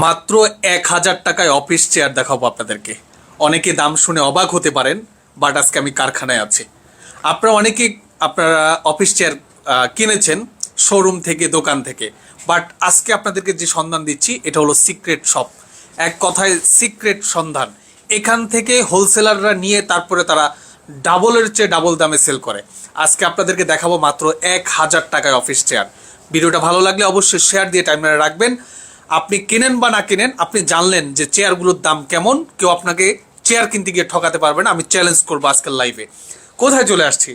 মাত্র এক হাজার টাকায় অফিস চেয়ার দেখাবো আপনাদেরকে। অনেকে দাম শুনে অবাক হতে পারেন বাট আজকে আমি কারখানায় আছি। আপনারা অনেকে, আপনারা অফিস চেয়ার কিনেছেন শোরুম থেকে, দোকান থেকে। বাট আজকে আপনাদেরকে যে সন্ধান দিচ্ছি, এটা হলো সিক্রেট শপ এক কথায় সিক্রেট সন্ধান। এখান থেকে হোলসেলাররা নিয়ে তারপরে তারা ডাবলের চেয়ে ডাবল দামে সেল করে। আজকে আপনাদেরকে দেখাবো মাত্র এক হাজার টাকায় অফিস চেয়ার ভিডিওটা ভালো লাগলে অবশ্যই শেয়ার দিয়ে টাইমলাইনে রাখবেন। আপনি কেনেন বা না কেনেন, আপনি জানলেন যে চেয়ারগুলোর দাম কেমন, কেউ আপনাকে চেয়ার কিনতে গিয়ে ঠকাতে পারবে না, আমি চ্যালেঞ্জ করব আজকের লাইভে কোথায় চলে আসছি?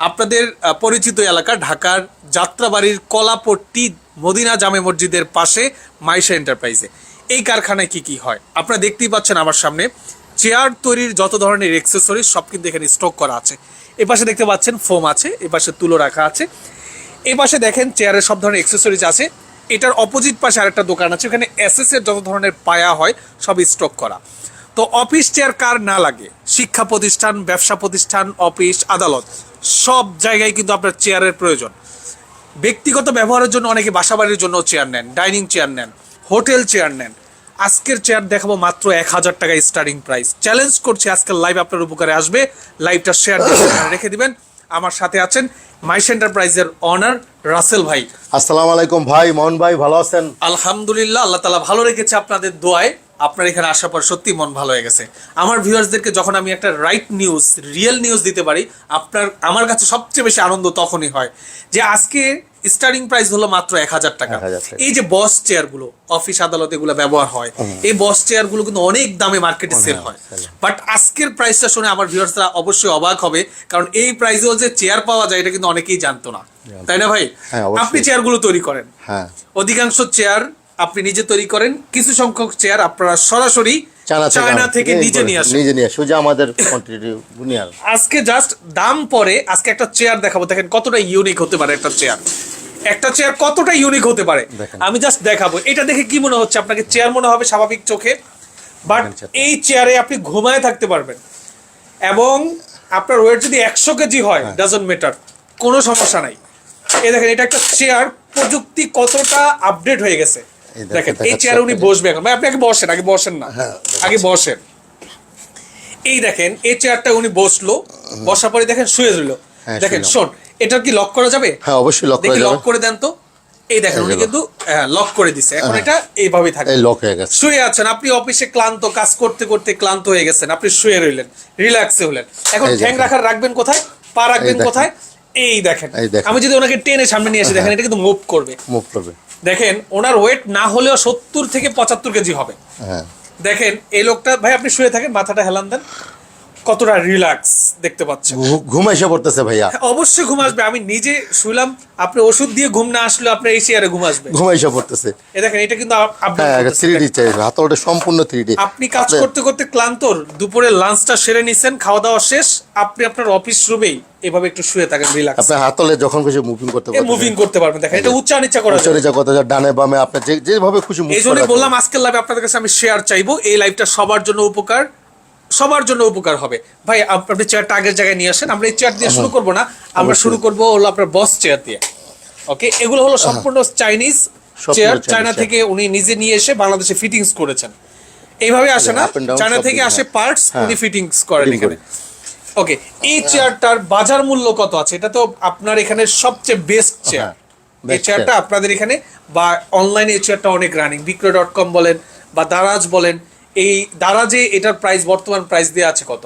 আপনাদের পরিচিত এলাকা, ঢাকার যাত্রাবাড়ির কলাপট্টি মদিনা জামে মসজিদের পাশে মাইশা এন্টারপ্রাইজে এই কারখানায় কি কি হয়? আপনারা দেখতেই পাচ্ছেন আমার সামনে, চেয়ার তৈরির যত ধরনের এক্সেসরিজ সব কিন্তু এখানে স্টক করা আছে। এ পাশে দেখতে পাচ্ছেন ফোম আছে, এ পাশে তুলো রাখা আছে। এই পাশে দেখেন, চেয়ারের সব ধরনের এক্সেসরিজ আছে। এটার অপোজিট পাশে আরেকটা দোকান আছে, ওখানে এসএস এর যত ধরনের পায়া হয় সব স্টক করা। তো অফিস চেয়ার কার না লাগে? শিক্ষা প্রতিষ্ঠান, ব্যবসা প্রতিষ্ঠান অফিস আদালত, সব জায়গায় কিন্তু আপনার চেয়ারের প্রয়োজন। ব্যক্তিগত ব্যবহারের জন্য অনেকে বাসাবাড়ির জন্য চেয়ার নেন ডাইনিং চেয়ার নেন হোটেল চেয়ার নেন। আজকের চেয়ার দেখাবো মাত্র এক হাজার টাকা স্টার্টিং প্রাইস চ্যালেঞ্জ করছি আজকের লাইভ আপনার উপকারে আসবে লাইভটা শেয়ার রেখে দিবেন। আমার সাথে আছেন মাইস এন্টারপ্রাইজের অনার রাসেল ভাই। আসসালামু আলাইকুম ভাই মোহন ভাই ভালো আছেন? আলহামদুলিল্লাহ আল্লাহ তালা ভালো রেখেছে আপনাদের দোয়ায়। আপনার এখানে আসার পর সত্যি মন ভালো হয়ে গেছে। আমার ভিউয়ার্সদেরকে যখন আমি একটা রাইট নিউজ রিয়েল নিউজ দিতে পারি আপনার আমার কাছে সবচেয়ে বেশি আনন্দ তখনই হয় যে আজকে স্টার্টিং প্রাইস হলো মাত্র এক হাজার টাকা। এই যে বস চেয়ারগুলো অফিস আদালতে এগুলো ব্যবহার হয় এই বস চেয়ারগুলো কিন্তু অনেক দামে মার্কেটে সেল হয়। বাট আজকের প্রাইসটা শুনে আমার ভিউয়ার্সরা অবশ্যই অবাক হবে কারণ এই প্রাইসেও যে চেয়ার পাওয়া যায় এটা কিন্তু অনেকেই জানতো না। তাই না ভাই? হ্যাঁ। আপনি চেয়ারগুলো তৈরি করেন। হ্যাঁ। অধিকাংশ চেয়ার আপনি নিজে তৈরি করেন কিছু সংখ্যক চেয়ার আপনারা সরাসরি চায়না থেকে নিজে নিয়ে আসেন। নিজে নিয়ে আসে যে আমাদের কোয়ান্টিটি আজকে জাস্ট দাম পরে আজকে একটা চেয়ার দেখাবো। দেখেন কতটা ইউনিক হতে পারে একটা চেয়ার একটা চেয়ার কতটা ইউনিক হতে পারে। আমি জাস্ট দেখাবো। এটা দেখে কি মনে হচ্ছে? আপনাকে চেয়ার মনে হবে স্বাভাবিক চোখে। বাট এই চেয়ারে আপনি ঘুমায় থাকতে পারবেন। এবং আপনার ওয়েট যদি একশো কেজি হয় হ্যাঁ। ডাজন্ট মেটার কোনো সমস্যা নাই। এই দেখেন এটা একটা চেয়ার প্রযুক্তি কতটা আপডেট হয়ে গেছে। দেখেন, এই চেয়ারে উনি। বসবে এখন। ভাই আপনি আগে বসেন আগে বসেন না। হ্যাঁ, আগে বসেন। এই দেখেন এই চেয়ারটা উনি বসল বসার পরে দেখেন শুয়ে রইল। হ্যাঁ, দেখেন শোন এটা কি লক করা যাবে? হ্যাঁ অবশ্যই লক করা দেখি লক করে দেন তো। এই দেখেন উনি কিন্তু লক করে দিছে। এখন হ্যাঁ। এটা এইভাবেই থাকে এই লক হয়ে গেছে। শুয়ে আছেন আপনি অফিসে ক্লান্ত কাজ করতে করতে ক্লান্ত হয়ে গেছেন আপনি শুয়ে রইলেন রিল্যাক্সে হলেন। এখন ঠ্যাং রাখার রাখবেন কোথায়? পা রাখবেন কোথায়? এই দেখেন। এই দেখেন। আমি যদি ওনাকে টেনে সামনে নিয়ে এসে দেখেন এটা কিন্তু মুভ করবে। মুভ করবে। দেখেন ওনার ওয়েট না হলেও সত্তর থেকে পঁচাত্তর কেজি হবে। হ্যাঁ। দেখেন এই লোকটা ভাই আপনি শুয়ে থাকেন মাথাটা হেলান দেন। কতটা রিল্যাক্স দেখতে পাচ্ছেন ঘুম এসে পড়তেছে ভাইয়া। হ্যাঁ, অবশ্যই ঘুম আসবে। আমি নিজে শুলাম আপনি ওষুধ দিয়ে ঘুম না আসলে আপনার এই চেয়ারে ঘুম আসবে। ঘুম এসে পড়তেছে। এ দেখেন এটা কিন্তু। থ্রি ডি হাতলটা সম্পূর্ণ থ্রি ডি আপনি কাজ করতে করতে ক্লান্ত দুপুরে লাঞ্চটা সেরে নিছেন খাওয়া দাওয়া শেষ আপনি আপনার অফিস রুমেই এভাবে একটু শুয়ে থাকেন রিল্যাক্স আপনার হাতলে যখন খুশি মুভিং করতে পারবেন। মুভিং করতে পারবেন। দেখেন এটা উচ্চা নিচা করা চরিচা কথা ডানে বামে আপনি যেভাবে খুশি মুভ এই জন্য বললাম আজকের লাইভে আপনাদের কাছে আমি শেয়ার চাইব। এই লাইভটা সবার জন্য উপকার। সবার জন্য উপকার হবে। ভাই আপনি চেয়ারটা আগের জায়গায় নিয়ে আসেন আমরা এই চেয়ার দিয়ে শুরু করব না আমরা শুরু করব হলো আপনার বস চেয়ার দিয়ে। ওকে এগুলো হলো সম্পূর্ণ চাইনিজ চেয়ার চায়না থেকে উনি নিজে নিয়ে এসে বাংলাদেশে ফিটিংস করেছেন। এইভাবে আসে না চায়না থেকে আসে হ্যাঁ। পার্টস হ্যাঁ। উনি ফিটিংস করেন এখানে। ওকে এই চেয়ারটার বাজার মূল্য কত আছে? এটা তো আপনার এখানে সবচেয়ে বেস্ট চেয়ার এই চেয়ারটা আপনাদের এখানে বা অনলাইনে এই চেয়ারটা অনেক রানিং বিক্রয় ডট কম বলেন বা দারাজ বলেন এই দারাজে এটার প্রাইস বর্তমান প্রাইস দিয়ে আছে কত?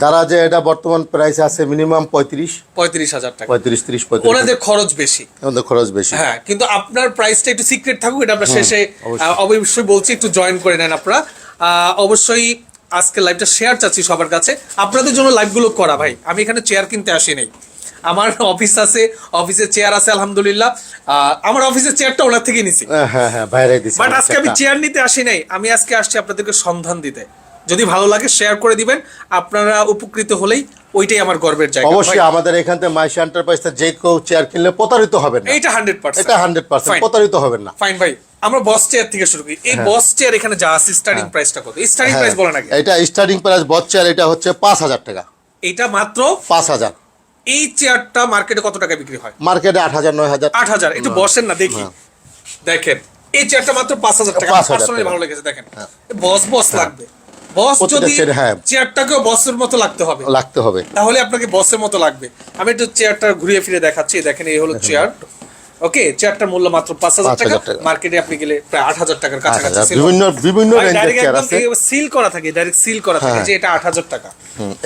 দ্বারা যে এটা বর্তমান প্রাইস আছে মিনিমাম পঁয়ত্রিশ। পঁয়ত্রিশ হাজার টাকা। পঁয়ত্রিশ ত্রিশ পঁয়ত্রিশ। ওনাদের খরচ বেশি। আমাদের খরচ বেশি। হ্যাঁ কিন্তু আপনার প্রাইসটা একটু সিক্রেট থাকুক এটা আমরা শেষে অবশ্যই। বলছি একটু জয়েন করে নেন আপনারা। অবশ্যই আজকে লাইভটা শেয়ার চাচ্ছি সবার কাছে। আপনাদের জন্য লাইভগুলো করা ভাই। আমি এখানে চেয়ার কিনতে আসি নাই আমার অফিস আছে অফিসের চেয়ার আছে আলহামদুলিল্লাহ। আমার অফিসের চেয়ারটা ওনার থেকে নিছি। হ্যাঁ হ্যাঁ হ্যাঁ বাইরে দিছে বাট আজকে আমি চেয়ার নিতে আসি নাই। আমি আজকে আসছি আপনাদেরকে সন্ধান দিতে। যদি ভালো লাগে শেয়ার করে দিবেন। আপনারা উপকৃত হলেই ওইটাই আমার গর্বের জায়গা। অবশ্যই আমাদের এখান থেকে মাইশা এন্টারপ্রাইজ যে কেউ চেয়ার কিনলে প্রতারিত হবে না। এটা হান্ড্রেড পার্সেন্ট এটা হান্ড্রেড পার্সেন্ট Fine. প্রতারিত হবেন না। ফাইন ভাই। আমরা বস চেয়ার থেকে শুরু করি। এই বস চেয়ার এখানে যা আছে স্টার্টিং প্রাইসটা কত? স্টার্টিং প্রাইস বলেন আগে। এটা স্টার্টিং প্রাইস বস চেয়ার এটা হচ্ছে পাঁচ হাজার টাকা। এটা মাত্র পাঁচ হাজার। এই চেয়ারটা মার্কেটে কত টাকা বিক্রি হয়? মার্কেটে আট হাজার নয় হাজার। আট হাজার। একটু বসেন না দেখি। দেখেন এই চেয়ারটা মাত্র পাঁচ হাজার টাকা। 5,000 পার্সোনালি ভালো লেগেছে দেখেন। বস বস লাগবে। বস যদি হ্যাঁ। চেয়ারটাকেও বসের মতো লাগতে হবে। লাগতে হবে। তাহলে আপনাকে বসের মতো লাগবে। আমি একটু চেয়ারটা ঘুরিয়ে ফিরে দেখাচ্ছি। দেখেন এই হলো চেয়ার ওকে চেয়ারটার মূল্য মাত্র পাঁচ হাজার টাকা। মার্কেটে আপনি গেলে প্রায় আট হাজার টাকার কাছাকাছি বিভিন্ন বিভিন্ন রেঞ্জের চেয়ার আছে। সিল করা থাকে ডাইরেক্ট সিল করা থাকে হ্যাঁ। যে এটা আট হাজার টাকা।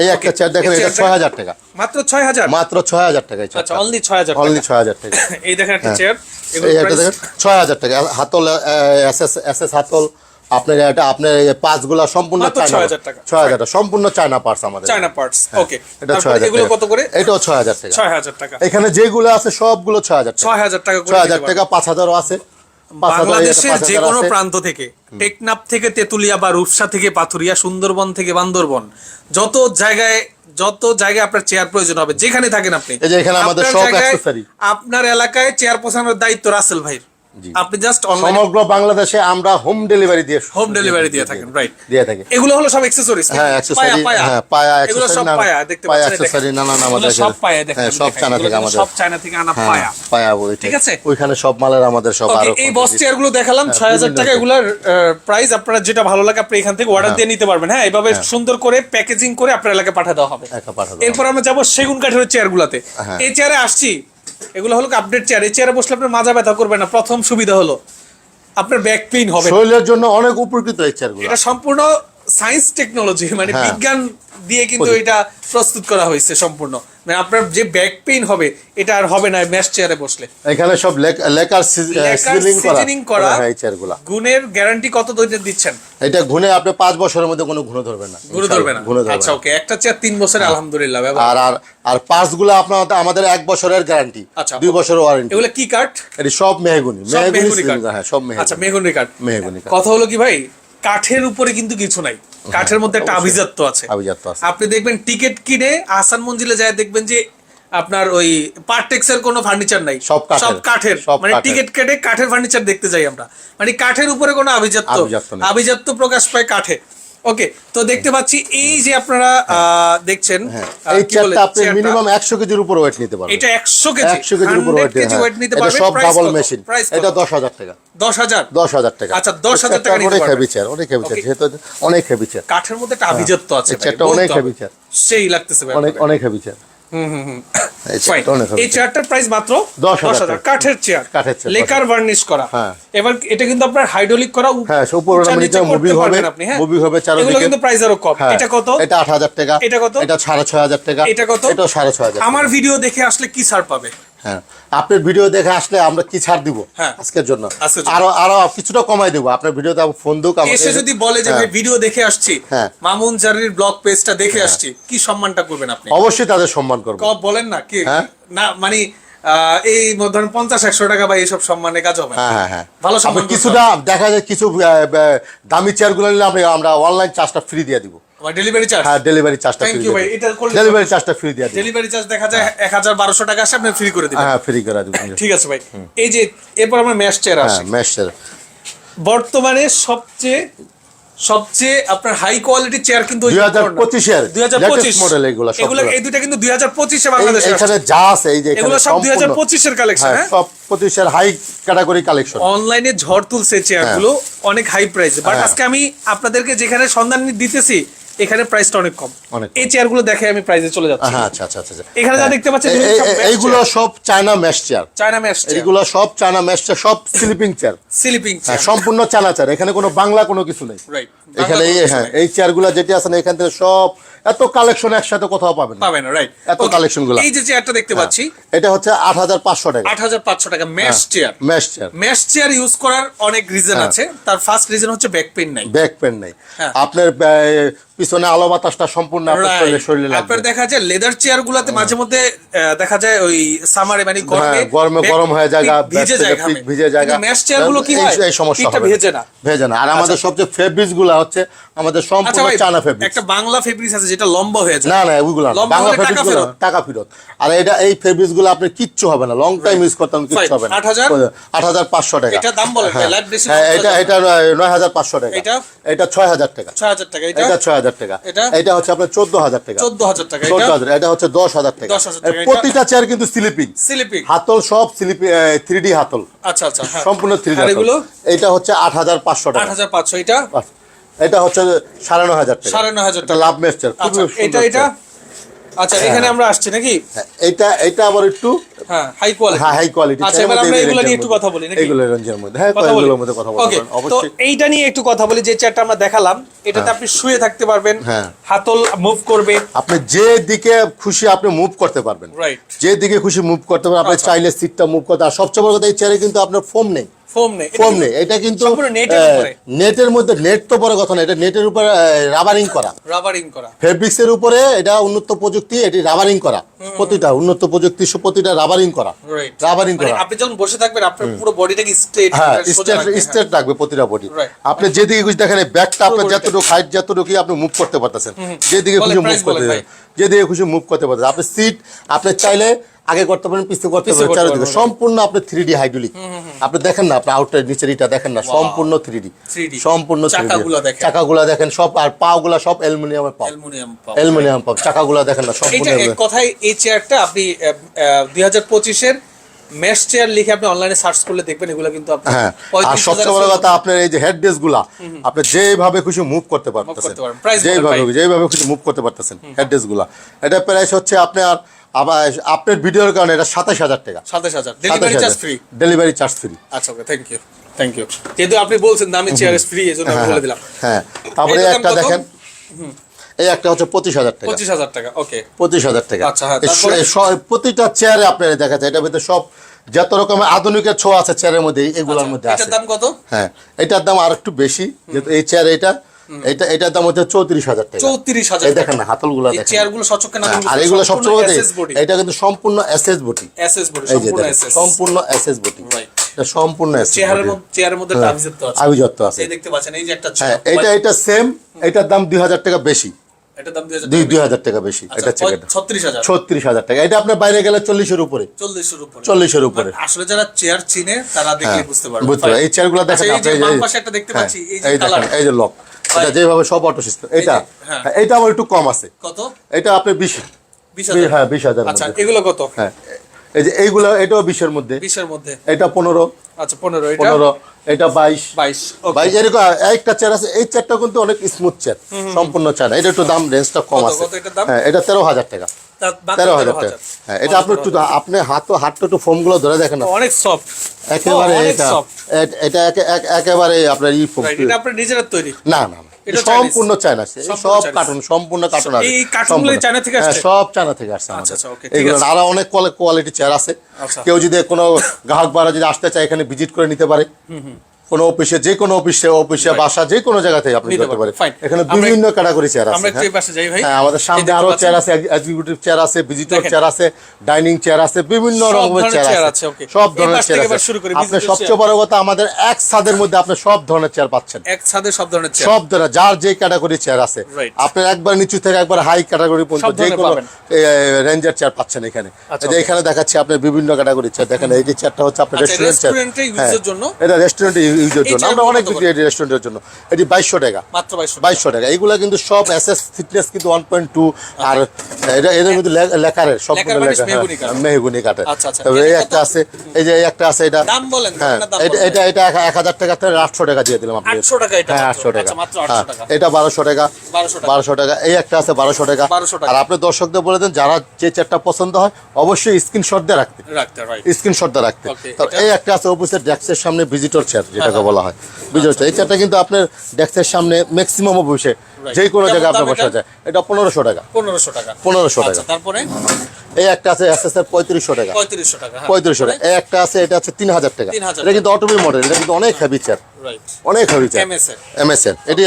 এই একটা চেয়ার দেখেন এটা ছয় হাজার টাকা। মাত্র ছয় হাজার? মাত্র ছয় হাজার টাকা আচ্ছা অনলি ছয় হাজার অনলি ছয় হাজার টাকা। এই দেখেন একটা হ্যাঁ। চেয়ার এই একটা দেখেন ছয় হাজার টাকা। হাতল এস এস এস এস হাতল আপনার এটা আপনার পাঁচগুলা সম্পূর্ণ চায়না 6,000 টাকা। টাকা সম্পূর্ণ চায়না পার্স আমাদের চায়না পার্টস ওকে হ্যাঁ, এটা ছয় তারপরে হাজার এগুলো কত করে? এটাও ছয় হাজার টাকা। ছয় হাজার টাকা। এখানে যেগুলো আছে সবগুলো ছয় হাজার টাকা। ছয় হাজার টাকা করে ছয় দিতে হাজার পারবেন। টাকা পাঁচ হাজারও আছে। পাঁচ হাজার, এটা বাংলাদেশের যে কোনো প্রান্ত থেকে টেকনাফ থেকে তেতুলিয়া বা রূপসা থেকে পাথুরিয়া সুন্দরবন থেকে বান্দরবন যত জায়গায় যত জায়গায় আপনার চেয়ার প্রয়োজন হবে যেখানে থাকেন আপনি। এই যে এখানে আমাদের আপনার সব জায়গায়- আপনার এলাকায় চেয়ার পৌঁছানোর দায়িত্ব রাসেল ভাইয়ের। আপনি জাস্ট অনলাইন সমগ্র বাংলাদেশে আমরা হোম ডেলিভারি দিয়ে হোম ডেলিভারি দিয়ে থাকেন রাইট দিয়ে থাকি। এগুলো হলো সব অ্যাকসেসরিজ হ্যাঁ অ্যাকসেসরি হ্যাঁ পায়া এগুলো সব পায়া দেখতে পাচ্ছেন অ্যাকসেসরি আমাদের সব পায়া দেখেন হ্যাঁ সব চায়না থেকে আমাদের সব চায়না থেকে আনা হ্যাঁ পায়া। পায়া ঠিক আছে? ওইখানে সব মালের আমাদের সব আরও এই বস চেয়ারগুলো দেখালাম ছয় হাজার বিভিন্ন টাকা এগুলোর প্রাইস আপনারা যেটা ভালো লাগে আপনি এখান থেকে অর্ডার দিয়ে নিতে পারবেন। হ্যাঁ এইভাবে সুন্দর করে প্যাকেজিং করে আপনার এলাকায় পাঠিয়ে দেওয়া হবে। এরপর আমরা যাব সেগুন কাঠের চেয়ার গুলাতে। হ্যাঁ। এই চেয়ারে আসছি। এগুলো হলো আপডেট চেয়ার এই চেয়ারে বসলে আপনার মাজা ব্যথা করবে না। প্রথম সুবিধা হলো আপনার ব্যাক পেইন হবে। শরীরের জন্য অনেক উপকৃত এই চেয়ারগুলো এটা সম্পূর্ণ সায়েন্স টেকনোলজি মানে হ্যাঁ। বিজ্ঞান দিয়ে কিন্তু এটা প্রস্তুত করা হয়েছে সম্পূর্ণ। মানে আপনার যে ব্যাক পেইন হবে এটা আর হবে না ম্যাশ চেয়ারে বসলে। এখানে সব লেকার সিলিং করা। হ্যাঁ এই চেয়ারগুলো গুণের গ্যারান্টি কত দৈনিক দিচ্ছেন? এটা ঘুনে আপনি পাঁচ বছরের মধ্যে কোনো ঘুনে ধরবে না ঘুরে ধরবে না? ঘুনে ধরবে আচ্ছা ওকে একটা চেয়ার তিন বছরে আলহামদুলিল্লাহ ব্যবহার আর আর আর পাঁচগুলো আপনার আমাদের এক বছরের গ্যারান্টি আচ্ছা। দুই বছরের ওয়ারেন্টি এগুলো কি কাঠ এটি সব মেহগুনি। মেহগুনি কাঠ হ্যাঁ সব আচ্ছা মেহগুনি। মেহগুনি কাঠ মেহগুনি কথা হলো কি ভাই? কাঠের উপরে কিন্তু কিছু নাই। কাঠের মধ্যে একটা আভিজাত্য আছে। আপনি দেখবেন টিকিট কিনে আসান মঞ্জিলে যায় দেখবেন যে আপনার ওই পার্টেক্স এর কোনো ফার্নিচার নাই। সব কাঠের। সব কাঠের। মানে টিকিট কেটে কাঠের ফার্নিচার দেখতে যাই আমরা। মানে কাঠের উপরে কোনো আভিজাত্য আভিজাত্য প্রকাশ পায় কাঠে। ওকে তো দেখতে পাচ্ছি এই যে আপনারা আহ, দেখছেন হ্যাঁ। এই চেয়ারটা আপনি মিনিমাম একশো কেজির উপর ওয়েট নিতে পারবেন। এটা একশো কেজি একশো কেজির উপর ওয়েট নিতে নিতে এটা সব ডাবল মেশিন এটা দশ হাজার টাকা। দশ হাজার? দশ হাজার টাকা। আচ্ছা, 10,000 টাকা অনেক পারবেন। হেভি চেয়ার অনেক হেভি চেয়ার যেহেতু অনেক হেভি চেয়ার কাঠের মধ্যে একটা আভিজাত্য আছে চেয়ারটা অনেক হেভি চেয়ার। সেই লাগতেছে ভাই অনেক অনেক হেভি চেয়ার এই Fine. চেয়ারটা অনেক heavy এই চেয়ারটার প্রাইস মাত্র 10,000 10,000 কাঠের চেয়ার লেকার ভার্নিশ করা। হ্যাঁ। এবার এটা কিন্তু আপনার হাইড্রোলিক করা হ্যাঁ, উপরে moving হবে, আপনি, হ্যাঁ? moving হবে এগুলো কিন্তু প্রাইস আরও কম। হ্যাঁ, এটা কত? এটা আট হাজার টাকা। এটা কত? এটা সাড়ে ছয় হাজার টাকা। এটা কত? এটা সাড়ে ছয় হাজার আমার ভিডিও দেখে আসলে কি ছাড় পাবে? হ্যাঁ। আপনার ভিডিও দেখে আসলে আমরা কি ছাড় দিব হ্যাঁ। আজকের জন্য? আরও আরও কিছুটা কমাই দেবো। আপনার ভিডিওতে ফোন দুক এসে যদি বলে যে ভাই ভিডিও দেখে আসছি। হ্যাঁ। মামুন জারির ব্লগ পেজটা দেখে আসছি। কি সম্মানটা করবেন আপনি? অবশ্যই তাদের সম্মান করব। বলেন না কি? হ্যাঁ। না মানে এই ধরেন পঞ্চাশ একশো টাকা বা এইসব সম্মানে কাজ হবে হ্যাঁ হ্যাঁ হ্যাঁ। ভালো সম্মান কিছুটা দেখা যায় কিছু দামি চেয়ারগুলো নিলে আমরা আমরা অনলাইন চার্জটা ফ্রি দিয়ে দিব। ডেলিভারি চার্জ হ্যাঁ ডেলিভারি চার্জটা ফ্রি ভাই, এটা ডেলিভারি চার্জটা ফ্রি দিয়ে ডেলিভারি চার্জ দেখা যায় এক হাজার বারোশো টাকা আসে আপনি ফ্রি করে দিবেন। হ্যাঁ ফ্রি করে দিব ঠিক আছে ভাই। এই যে এরপর আমরা ম্যাশ চেয়ার হ্যাঁ আসি। চেয়ার বর্তমানে সবচেয়ে সবচেয়ে আপনার হাই কোয়ালিটি চেয়ার কিন্তু 2025 এর দুই হাজার পঁচিশ। এগুলো। এগুলো এই দুইটা কিন্তু দুই হাজার পঁচিশে এখানে যা আছে এই যে এগুলো সব দুই হাজার পঁচিশের কালেকশন হ্যাঁ হ্যাঁ? সব পঁচিশের হাই ক্যাটাগরি কালেকশন অনলাইনে ঝড় তুলছে চেয়ারগুলো অনেক হাই প্রাইস বাট হ্যাঁ। আজকে আমি আপনাদেরকে যেখানে সন্ধান দিতেছি এখানে প্রাইসটা অনেক কম। অনেক এই এই চেয়ারগুলো দেখে আমি প্রাইসে চলে যাচ্ছি। হ্যাঁ আচ্ছা আচ্ছা আচ্ছা। এখানে যা দেখতে পাচ্ছেন, এইগুলো সব China mesh chair China mesh chair এগুলো সব চায়না ম্যাশ চেয়ার সব স্লিপিং চেয়ার স্লিপিং চেয়ার সম্পূর্ণ চায়না চেয়ার এখানে কোনো বাংলা কোনো কিছু নেই। রাইট এখানে হ্যাঁ এই চেয়ারগুলো যেটি আছে এখান থেকে সব এত কালেকশন একসাথে কোথাও পাবেন পাবেন রাইট এত collection গুলা। এই যে চেয়ারটা দেখতে পাচ্ছি। এটা হচ্ছে আট হাজার পাঁচশো টাকা। আট হাজার পাঁচশো টাকা mesh chair mesh chair mesh chair use করার অনেক রিজন হ্যাঁ। আছে। তার ফার্স্ট রিজন হচ্ছে ব্যাক পেইন নাই। ব্যাক পেন নেই। হ্যাঁ। আপনার পিছনে আলো বাতাসটা সম্পূর্ণ আপনার. শরীরে লাগবে। আপনার দেখা যায় লেদার চেয়ার গুলাতে মাঝে মধ্যে দেখা যায় ওই সামারে মানে গরমে হ্যাঁ, গরমে গরম হয়ে জায়গা ভিজে জায়গা যায় ভিজে জায়গা ম্যাশ চেয়ারগুলো কি হয়? এই সমস্যা। ভেজে না। ভেজে না। আর আমাদের সবচেয়ে ফেব্রিক্সগুলা হচ্ছে আমাদের আচ্ছা সম্পূর্ণ ভাই চায়না ফেব্রিক্স একটা বাংলা ফেব্রিক্স আছে যেটা লম্বা হয়ে যায় না না ওইগুলো না। বাংলা হলে টাকা গুলো ফেরত। টাকা ফেরত। আর এটা এই ফেব্রিক্সগুলো আপনার কিচ্ছু হবে না। লং টাইম ইউজ করতে কিচ্ছু হবে না। 8,000? আট হাজার পাঁচশো টাকা। এটার দাম বলেন ভাই, হ্যাঁ। বেশি হ্যাঁ এটা এটা নয় হাজার পাঁচশো টাকা। এটা? এটা ছয় হাজার টাকা। ছয় হাজার টাকা এটা? এটা ছয় হাজার হাজার টাকা। এটা? এটা হচ্ছে আপনার চোদ্দ হাজার টাকা। চোদ্দ হাজার টাকা চোদ্দ এটা হাজার এটা হচ্ছে দশ হাজার টাকা। 10,000 টাকা, প্রতিটা চেয়ার কিন্তু স্লিপিং স্লিপিং হাতল সব স্লিপি থ্রি ডি হাতল। আচ্ছা আচ্ছা হ্যাঁ। সম্পূর্ণ থ্রি ডি আর এগুলো? এটা হচ্ছে আট হাজার পাঁচশো টাকা। হাজার পাঁচশো এটা? এটা হচ্ছে সাড়ে নয় হাজার টাকা। সাড়ে নয় হাজার টাকা। লাভ আচ্ছা এটা এটা? আচ্ছা এখানে আমরা আসছি নাকি? এটা এটা আবার একটু হ্যাঁ হাই কোয়ালিটি হ্যাঁ হাই কোয়ালিটি আচ্ছা এবার আমরা এগুলো নিয়ে একটু কথা বলি নাকি? এগুলো রেঞ্জের মধ্যে। হ্যাঁ এগুলোর মধ্যে কথা পারেন তো এইটা নিয়ে একটু কথা বলি যে চেয়ারটা আমরা দেখালাম এটাতে আপনি শুয়ে থাকতে পারবেন হ্যাঁ। হাতল মুভ করবে। আপনি যে দিকে খুশি আপনি মুভ করতে পারবেন। রাইট যে দিকে খুশি মুভ করতে পারবেন আপনি আচ্ছা। চাইলে সিটটা মুভ করতে আর সবচেয়ে বড় কথা এই চেয়ারে কিন্তু আপনার ফোম নেই। ফোম নেই ফোম নেই এটা কিন্তু নেটের আহ, উপরে? নেটের মধ্যে নেট তো বড় কথা না এটা নেটের উপরে রাবারিং করা। রাবারিং করা। ফেব্রিক্স এর উপরে এটা উন্নত প্রযুক্তি এটি রাবারিং করা। প্রতিটা উন্নত প্রযুক্তি প্রতিটা রাবারিং করা। রাবারিং করা। আপনি যখন বসে থাকবেন আপনার পুরো বডিটাকে স্ট্রেট হ্যাঁ স্টেট স্টেট রাখবে প্রতিটা বডি আপনি যেদিকে খুশি দেখেন ব্যাকটা আপনার যতটুকু হাইট যতটুকু আপনি মুভ করতে পারতেছেন। যেদিকে খুশি মুভ করতে। যেদিকে খুশি মুভ করতে পারতেন আপনি সিট আপনি চাইলে আগে করতে পারেন পিছনে করতে পারেন চারিদিকে। সম্পূর্ণ আপনি থ্রি ডি হাইড্রোলিক আপনি দেখেন না আপনি আউটার নিচের ইটা দেখেন না সম্পূর্ণ থ্রি ডি সম্পূর্ণ চাকাগুলো দেখেন। সব আর পাগুলা সব অ্যালুমিনিয়ামের পাও অ্যালুমিনিয়াম পাও চাকাগুলো দেখেন না সম্পূর্ণ এটা কথায় এই চেয়ারটা আপনি দুই হাজার পঁচিশের মেশ চেয়ার লিখে আপনি অনলাইনে সার্চ করলে দেখবেন এগুলো কিন্তু হ্যাঁ আর 35,000 সবচেয়ে বড় কথা আপনার এই যে হেড ডেস্কগুলা আপনি যেভাবে খুশি মুভ করতে পারতেছেন। যেভাবে যেভাবে খুশি মুভ করতে পারতেছেন হেড ডেস্কগুলা। এটা প্রাইস হচ্ছে আপনার আবার আপনার ভিডিওর কারণে এটা সাতাশ হাজার টাকা। সাতাশ হাজার। Delivery charge free delivery charge free আচ্ছা okay thank you thank you যেহেতু আপনি বলছেন দামি চেয়ার ফ্রি এই জন্য আমি বলে দিলাম। হ্যাঁ তারপরে একটা দেখেন এই একটা হচ্ছে পঁচিশ হাজার টাকা। পঁচিশ হাজার টাকা ওকে পঁচিশ হাজার টাকা। আচ্ছা, হ্যাঁ, প্রতিটা চেয়ারে আপনার দেখা যায় এটার ভিতরে সব যত রকমের আধুনিকের ছোঁয়া আছে চেয়ারের মধ্যে এগুলোর মধ্যে আছে। আচ্ছা, দাম কত? হ্যাঁ এটার দাম আর একটু বেশি যেহেতু এই চেয়ার এটা এটা এটার দাম হচ্ছে চৌত্রিশ হাজার টাকা। চৌত্রিশ হাজার দেখেন না হাতলগুলো এই দেখেন। চেয়ারগুলো সচক্ষে না হ্যাঁ, আর এগুলো সবচেয়ে এটা কিন্তু সম্পূর্ণ এসএস বটি এসএস যে সম্পূর্ণ দেখেন, এসএস বটি সম্পূর্ণ চেয়ারের মধ্যে চেয়ারের মধ্যে হ্যাঁ, আভিজাত্য আছে। আভিজাত্য আছে। এই দেখতে পাচ্ছেন এই যে একটা হ্যাঁ এটা এটা সেম এটার দাম দুই হাজার টাকা বেশি। এটার দাম দুই হাজার দুই দুই হাজার টাকা বেশি এটা ছত্রিশ হাজার। টাকা। এটা আপনার বাইরে গেলে চল্লিশের উপরে। চল্লিশের উপরে। চল্লিশের উপরে। আসলে যারা চেয়ার চিনে তারা দেখলে বুঝতে পারবে। বুঝতে পারবে। এই চেয়ারগুলো দেখেন আচ্ছা, এই যে বাম এই- একটা দেখতে পাচ্ছি এই যে দেখেন যে লক। এটা যেভাবে সব অটো সিস্টেম এটা হ্যাঁ। হ্যাঁ, এটা আবার একটু কম আছে। কত? এটা আপনি বিশ হ্যাঁ বিশ হাজার আচ্ছা এগুলো কত? হ্যাঁ এই যে এইগুলো এটাও বিশের মধ্যে। বিশের মধ্যে। এটা পনেরো। আচ্ছা পনেরো এটা? পনেরো এটা বাইশ। বাইশ ওকে। বাইশ এরকম একটা চেয়ার আছে। এই চেয়ারটা কিন্তু অনেক স্মুথ চেয়ার সম্পূর্ণ চেয়ার। এটা একটু দাম রেঞ্জটা কম আছে। কত এটার দাম? হ্যাঁ এটা তেরো হাজার টাকা। তার হাজার টাকা। হ্যাঁ এটা আপনি একটু আপনি হাত হাতটা একটু ফোমগুলো ধরে দেখেন অনেক সফট একেবারে এটা এটা একেবারে আপনার ই ফোম। এটা আপনার নিজের তৈরি। না না। সম্পূর্ণ চায়না সব কার্টুন সম্পূর্ণ কার্টুন আছে। এই কার্টুনগুলো চায়না থেকে হ্যাঁ, আসছে? সব চায়না থেকে আসছে আমাদের। এগুলো আরও অনেক কোয়ালিটি চেয়ার আছে। আচ্ছা। কেউ যদি কোনো গ্রাহক বারা যদি আসতে চায় এখানে ভিজিট করে নিতে পারে। কোনো অফিসে যে কোনো অফিসে অফিসে বাসা যে কোনো জায়গা থেকে আপনি করতে পারেন। এখানে বিভিন্ন ক্যাটাগরি চেয়ার আছে হ্যাঁ। পাশে যাই ভাই। হ্যাঁ আমাদের সামনে আরও চেয়ার আছে এক্সিকিউটিভ চেয়ার আছে ভিজিটর চেয়ার আছে ডাইনিং চেয়ার আছে বিভিন্ন রকমের চেয়ার চেয়ার আছে। সব ধরনের চেয়ার আছে। শুরু করি, আপনি সবচেয়ে বড় কথা আমাদের এক ছাদের মধ্যে আপনি সব ধরনের চেয়ার পাচ্ছেন। এক ছাদে সব ধরনের চেয়ার সব ধরনের যার যে ক্যাটাগরি চেয়ার আছে. আপনার একবার নিচু থেকে একবার হাই ক্যাটাগরি পর্যন্ত যে কোনো। রেঞ্জের চেয়ার পাচ্ছেন এখানে। আচ্ছা, এই যে এখানে দেখাচ্ছি আপনি বিভিন্ন ক্যাটাগরি চেয়ার দেখেন এই যে চেয়ারটা হচ্ছে আপনার আচ্ছা, রেস্টুরেন্ট চেয়ার রেস্টুরেন্টে জন্য? এটা রেস্টুরেন্টে ইউজের জন্য। আমরা অনেক বিক্রি রেস্টুরেন্টের জন্য। এটি বাইশশো টাকা। মাত্র বাইশশো টাকা। এগুলো কিন্তু সব এসএস ফিটনেস কিন্তু ওয়ান পয়েন্ট টু আর এটা এদের লে- লেখারের সবগুলো মানে লেখা মেহগনি। হ্যাঁ, কাঠের। আচ্ছা, আচ্ছা। এই একটা আছে এই যে একটা আছে এটা হ্যাঁ এটা এটা এটা এক হাজার টাকা থেকে আটশো টাকা দিয়ে দিলাম আপনি। 800 টাকা এটা হ্যাঁ আটশো টাকা। আচ্ছা, মাত্র 800 হ্যাঁ, এটা বারোশো টাকা। বারোশো টাকা। এই একটা আছে বারোশো টাকা। আর আপনি দর্শকদের বলে দেন যারা যে চেয়ারটা পছন্দ হয় অবশ্যই স্ক্রিনশট দিয়ে রাখতে। স্ক্রিনশট দিয়ে রাখতে। তো এই একটা আছে অফিসের ডেস্কের সামনে ভিজিটর চেয়ার যেটাকে হ্যাঁ, বলা হয়। চেয়ার এই চেয়ারটা কিন্তু আপনার ডেস্কের সামনে ম্যাক্সিমাম বসে. যে কোনো জায়গায় আপনার বসা যায়। এটা পনেরোশো টাকা। পনেরোশো টাকা। পনেরোশো টাকা। আচ্ছা তারপরে? এই একটা আছে এস এস এর পঁয়ত্রিশশো টাকা। পঁয়ত্রিশশো টাকা হ্যাঁ। পঁয়ত্রিশশো টাকা। এই একটা আছে এটা হচ্ছে তিন হাজার টাকা এটা কিন্তু অটোমি মডেল এটা কিন্তু অনেক হেভি চেয়ার রাইট অনেক হেভি চেয়ার MS এর। এমএস এর এটি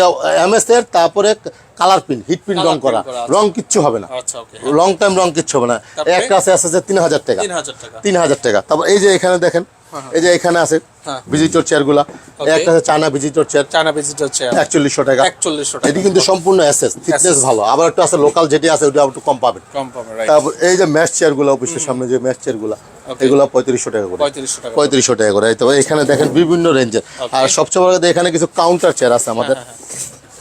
এমএস এর তারপরে কালার পিন হিট পিন রং করা। করা রং কিচ্ছু হবে না। আচ্ছা ওকে লং টাইম রং কিচ্ছু হবে না। একটা আছে এস এস এর টাকা। তিন হাজার টাকা। তিন হাজার টাকা। তারপর এই যে এখানে দেখেন এই যে এখানে আছে হ্যাঁ। ভিজিটর চেয়ারগুলা। একটা আছে China visitor chair China visitor chair একচল্লিশশো টাকা। একচল্লিশশো টাকা। এটি কিন্তু সম্পূর্ণ এসএস ফিটনেস ভালো। আবার একটু আছে লোকাল যেটি আছে ওটা একটু কম পাবেন। কম পাবে রাইট তারপর এই যে ম্যাচ চেয়ারগুলো অফিসের সামনে যে ম্যাচ চেয়ারগুলা. এগুলো পঁয়ত্রিশশো টাকা করে। 3500 টাকা করে। পঁয়ত্রিশশো টাকা করে। তো এখানে দেখেন বিভিন্ন রেঞ্জের আর সবচেয়ে বড় কথা এখানে কিছু কাউন্টার চেয়ার আছে আমাদের।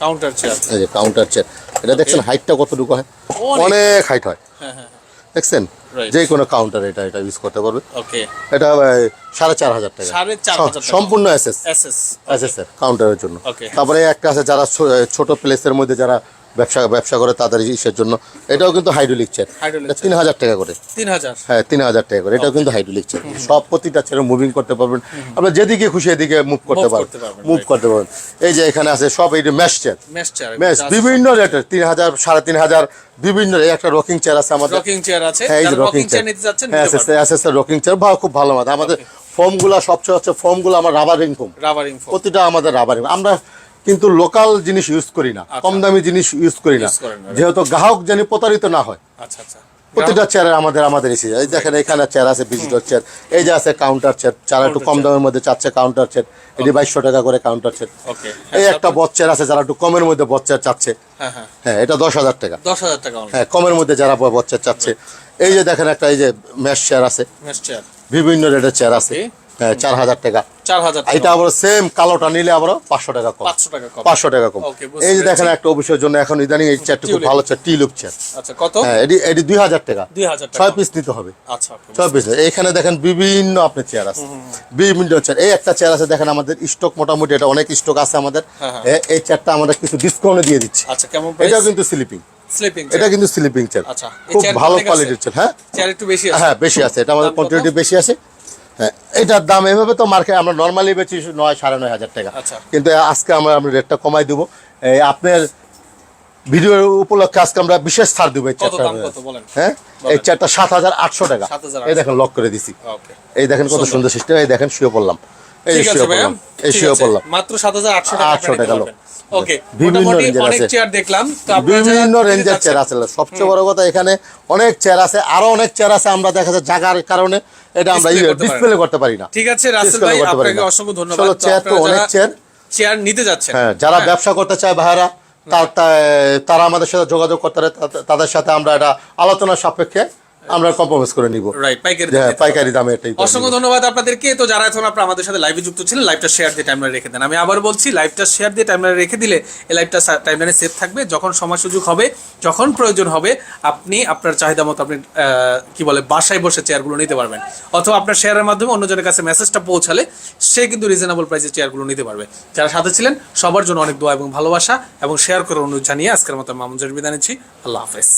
কাউন্টার চেয়ার এই যে কাউন্টার চেয়ার এটা দেখছেন হাইটটা কতটুকু হয়? অনেক। হাইট হয় হ্যাঁ হ্যাঁ। দেখছেন. যে কোনো কাউন্টার এটা এটা ইউজ করতে পারবে। ওকে এটা সাড়ে চার হাজার টাকা। সাড়ে চার হাজার। সম্পূর্ণ এসএস এসএস এসএস কাউন্টারের জন্য। তারপরে একটা আছে যারা ছোট প্লেসের মধ্যে যারা ব্যবসা ব্যবসা করে তাদের ইসের জন্য। এটাও কিন্তু হাইড্রোলিক চেয়ার তিন হাজার টাকা করে। তিন হাজার হ্যাঁ তিন হাজার টাকা করে। এটাও কিন্তু হাইড্রোলিক চেয়ার সব প্রতিটা চেয়ার মুভিং করতে পারবেন। আপনার যেদিকে খুশি এদিকে মুভ করতে পারবেন। মুভ করতে পারবেন। এই যে এখানে আছে সব এই ম্যাশ চেয়ার ম্যাশ বিভিন্ন রেটের তিন হাজার সাড়ে তিন হাজার বিভিন্ন একটা রকিং চেয়ার আছে আমাদের। রকিং চেয়ার আছে। হ্যাঁ এই যে রকিং চেয়ার নিতে যাচ্ছেন হ্যাঁ নিতে পারবেন। এসএস রকিং চেয়ার ভালো খুব ভালো মাথা। আমাদের ফোমগুলো সবচেয়ে হচ্ছে ফোমগুলো আমার রাবারিং ফোম রাবারিং ফোম প্রতিটা আমাদের রাবারিং আমরা কিন্তু লোকাল জিনিস ইউজ করি না কম দামি জিনিস ইউজ করি না. যেহেতু গ্রাহক যেন প্রতারিত না হয়। আচ্ছা আচ্ছা। প্রতিটা চেয়ারে আমাদের আমাদের এসে যায়। দেখেন এখানে চেয়ার আছে ভিজিটর চেয়ার এই যে আছে কাউন্টার চেয়ার যারা একটু কম দামের মধ্যে চাচ্ছে কাউন্টার চেয়ার এটি বাইশশো টাকা করে কাউন্টার চেয়ার এই একটা বচ চেয়ার আছে যারা একটু কমের মধ্যে বচ চেয়ার চাচ্ছে। হ্যাঁ হ্যাঁ। হ্যাঁ এটা দশ হাজার টাকা। দশ হাজার টাকা হ্যাঁ কমের মধ্যে যারা বচ চেয়ার চাচ্ছে। এই যে দেখেন একটা এই যে ম্যাশ চেয়ার আছে। বিভিন্ন রেটের চেয়ার আছে। হ্যাঁ চার হাজার টাকা। চার এটা আবার সেম কালোটা নিলে আবার পাঁচশো টাকা কম। পাঁচশো টাকা কম। এই যে দেখেন একটা অফিসের জন্য এখন ইদানিং এই চেয়ারটা খুব ভালো চেয়ার টি লুক চেয়ার আচ্ছা কত? হ্যাঁ এটি এটি দুই হাজার টাকা। দুই হাজার টাকা। ছয় পিস নিতে হবে। আচ্ছা ছয় পিস এখানে দেখেন বিভিন্ন আপনি চেয়ার আছে। বিভিন্ন চেয়ার এই একটা চেয়ার আছে দেখেন আমাদের স্টক মোটামুটি এটা অনেক স্টক আছে আমাদের। হ্যাঁ, হ্যাঁ। এই চেয়ারটা আমরা কিছু ডিসকাউন্টে দিয়ে দিচ্ছি। আচ্ছা এটাও কিন্তু স্লিপিং এটা কিন্তু স্লিপিং চেয়ার খুব ভালো কোয়ালিটির চেয়ার হ্যাঁ? চেয়ার একটু বেশি আছে। হ্যাঁ বেশি আছে। এটা আমাদের কোয়ান্টিটি বেশি আছে। এটার দাম এভাবে তো মার্কেট আমরা নর্মালি বেচি নয় সাড়ে নয় হাজার টাকা। আচ্ছা। কিন্তু আজকে আমরা আমরা রেটটা কমাই দেবো। এই আপনার ভিডিও উপলক্ষে আজকে আমরা বিশেষ ছাড় দেবো এই চারটা হ্যাঁ? এই চারটা সাত হাজার আটশো টাকা। এই দেখেন লক করে দিছি। এই দেখেন কত সুন্দর। সিস্টেম এই দেখেন শুয়ে পড়লাম। ঠিক আছে ভাইয়া? পড়লাম এই ঠিক শুয়ে আছে। পড়লাম। মাত্র সাত হাজার আটশো টাকা 800 টাকা লোক। ওকে বিভিন্ন মোটামুটি range এর অনেক আছে। চেয়ার দেখলাম। তো যারা বিভিন্ন রেঞ্জের চেয়ার আছে। সবচেয়ে বড় কথা এখানে অনেক চেয়ার আছে। আরও অনেক চেয়ার আছে আমরা দেখা যায় জায়গার কারণে এটা আমরা ডিসপ্লে করতে পারি না। ঠিক আছে রাসেল ভাই আপনাকে অসংখ্য ধন্যবাদ। চলো, চেয়ার তো অনেক চেয়ার। চেয়ার নিতে যাচ্ছেন। হ্যাঁ যারা ব্যবসা করতে চায় ভাইরা তার আমাদের সাথে যোগাযোগ করতে তাদের সাথে আমরা এটা আলোচনা সাপেক্ষে আমরা কম্প্রোমাইজ করে নিব। রাইট পাইকারি হ্যাঁ, পাইকারি দামে এটাই অসংখ্য ধন্যবাদ আপনাদেরকে। তো যারা এখন আপনারা আমাদের সাথে লাইভে যুক্ত ছিলেন লাইভটা শেয়ার দিয়ে টাইমলাইনে রেখে দেন। আমি আবার বলছি লাইভটা শেয়ার দিয়ে টাইমলাইনে রেখে দিলে এই লাইভটা টাইমলাইনে সেভ থাকবে। যখন সময় সুযোগ হবে যখন প্রয়োজন হবে আপনি আপনার চাহিদা মতো আপনি কি বলে বাসায় বসে চেয়ারগুলো নিতে পারবেন। অথবা আপনার শেয়ারের মাধ্যমে অন্যজনের কাছে মেসেজটা পৌঁছালে সে কিন্তু রিজনেবল প্রাইসে চেয়ারগুলো নিতে পারবে। যারা সাথে ছিলেন সবার জন্য অনেক দোয়া এবং ভালোবাসা এবং শেয়ার করার অনুরোধ জানিয়ে আজকের মতো মামুন বিদায় নিচ্ছি। আল্লাহ হাফেজ।